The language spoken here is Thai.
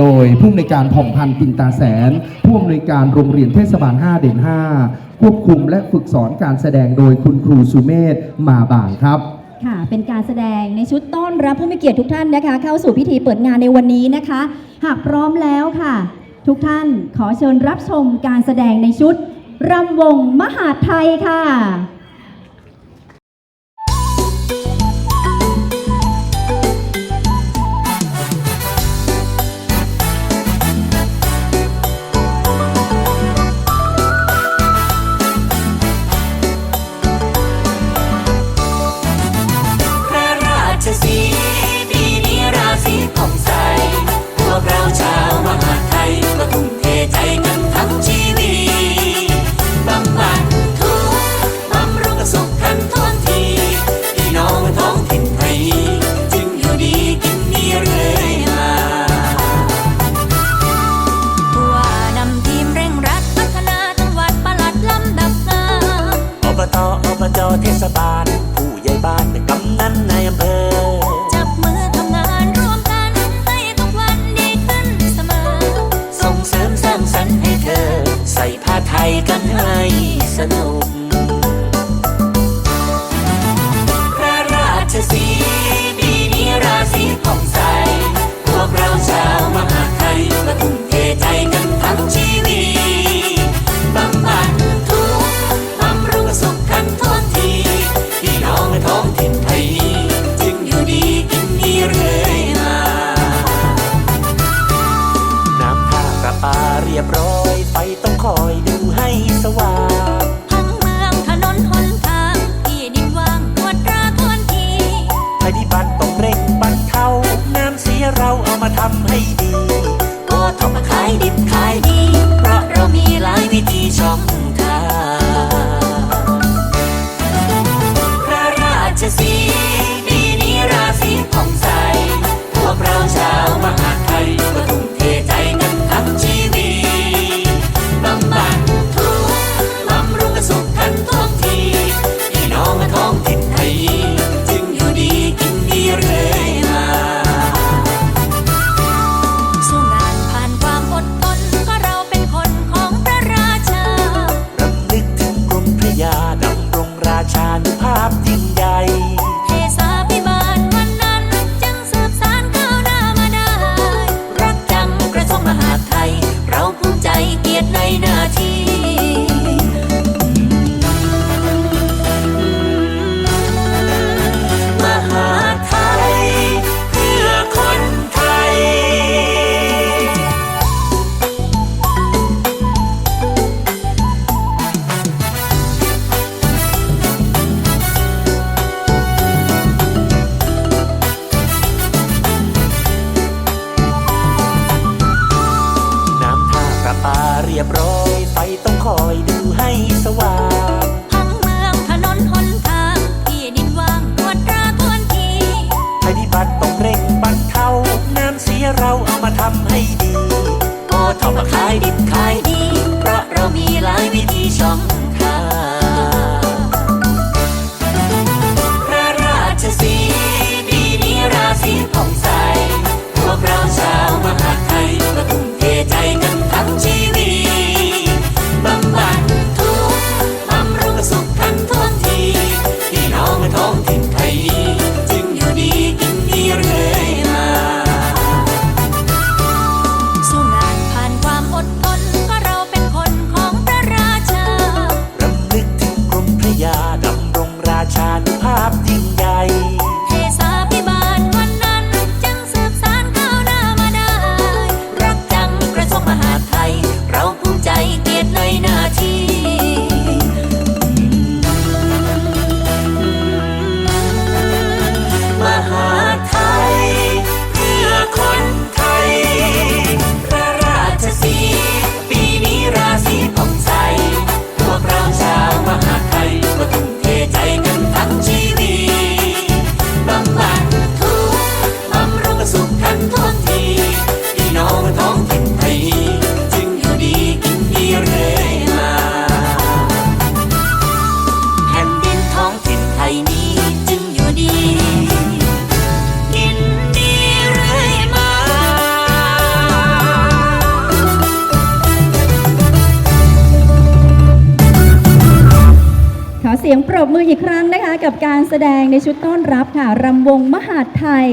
โดยผู้อำนวยการผ่องพันธ์ปินตาแสน ผู้อำนวยการโรงเรียนเทศบาล 5 เด่น 5 ควบคุมและฝึกสอนการแสดงโดยคุณครูสุเมธมาบางครับ ค่ะ เป็นการแสดงในชุดต้อนรับผู้มีเกียรติทุกท่านนะคะ เข้าสู่พิธีเปิดงานในวันนี้นะคะ หากพร้อมแล้วค่ะ ทุกท่านขอเชิญรับชมการแสดงในชุดรำวงมหาไทยค่ะ กันให้สนุก องคอยดูให้สว่างทั้งเมืองถนนหนทางที่ดินว่างตรวจตราทวนทีปฏิบัติต้องเร่งบรรเทาน้ำเสียเราเอามาทำให้ดี หน้าที่ รียบร้อยไฟต้องคอยดูให้สว่างทั้งเมืองถนนหนทางที่ดินว่างตรวจตราทวนทีปฏิบัติต้องเร่งบรรเทาน้ำเสียเราเอามาทำให้ดีก็ทำมาขายดิบขายดี เพราะเรามีหลายวิธีช่องทาง ชานุภาพยิ่งใหญ่ เสียงปรบมืออีกครั้งนะคะ กับการแสดงในชุดต้อนรับค่ะรำวงมหาไทย